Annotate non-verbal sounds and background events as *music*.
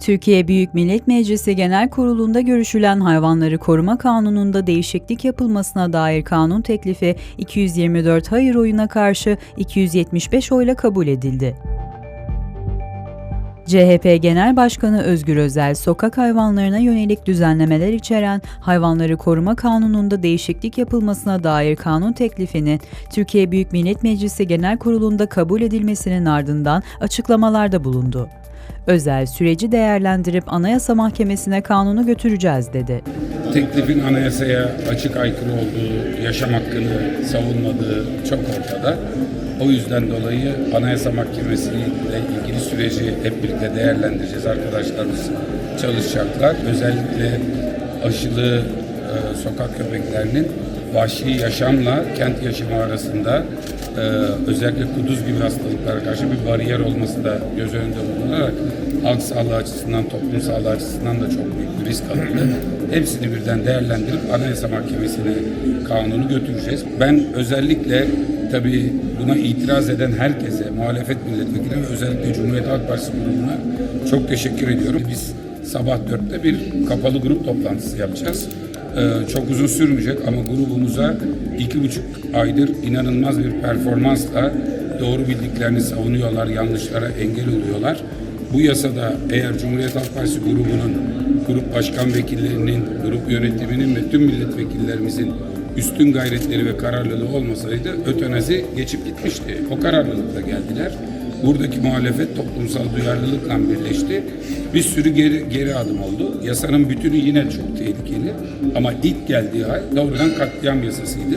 Türkiye Büyük Millet Meclisi Genel Kurulu'nda görüşülen hayvanları koruma kanununda değişiklik yapılmasına dair kanun teklifi 224 hayır oyuna karşı 275 oyla kabul edildi. CHP Genel Başkanı Özgür Özel, sokak hayvanlarına yönelik düzenlemeler içeren Hayvanları Koruma Kanunu'nda değişiklik yapılmasına dair kanun teklifinin Türkiye Büyük Millet Meclisi Genel Kurulu'nda kabul edilmesinin ardından açıklamalarda bulundu. Özel süreci değerlendirip Anayasa Mahkemesi'ne kanunu götüreceğiz dedi. teklifin anayasaya açık aykırı olduğu, yaşam hakkını savunmadığı çok ortada. O yüzden dolayı Anayasa Mahkemesi ile ilgili süreci hep birlikte değerlendireceğiz. Arkadaşlarımız çalışacaklar. Özellikle aşılı e, sokak köpeklerinin vahşi yaşamla kent yaşamı arasında e, özellikle kuduz gibi hastalıklara karşı bir bariyer olması da göz önünde bulunarak halk sağlığı açısından, toplum sağlığı açısından da çok büyük bir risk alındı. *clears throat* Hepsini birden değerlendirip Anayasa Mahkemesi'ne kanunu götüreceğiz. Ben özellikle tabii buna itiraz eden herkese, muhalefet milletvekillerine ve özellikle Cumhuriyet Halk Partisi grubuna çok teşekkür ediyorum. Biz sabah dörtte bir kapalı grup toplantısı yapacağız. Ee, çok uzun sürmeyecek ama grubumuza iki buçuk aydır inanılmaz bir performansla doğru bildiklerini savunuyorlar, yanlışlara engel oluyorlar. Bu yasada eğer Cumhuriyet Halk Partisi grubunun, grup başkan vekillerinin, grup yönetiminin ve tüm milletvekillerimizin üstün gayretleri ve kararlılığı olmasaydı ötenazi geçip gitmişti. O kararlılıkla geldiler. Buradaki muhalefet toplumsal duyarlılıkla birleşti. Bir sürü geri, geri adım oldu. Yasanın bütünü yine çok tehlikeli. Ama ilk geldiği hal doğrudan katliam yasasıydı.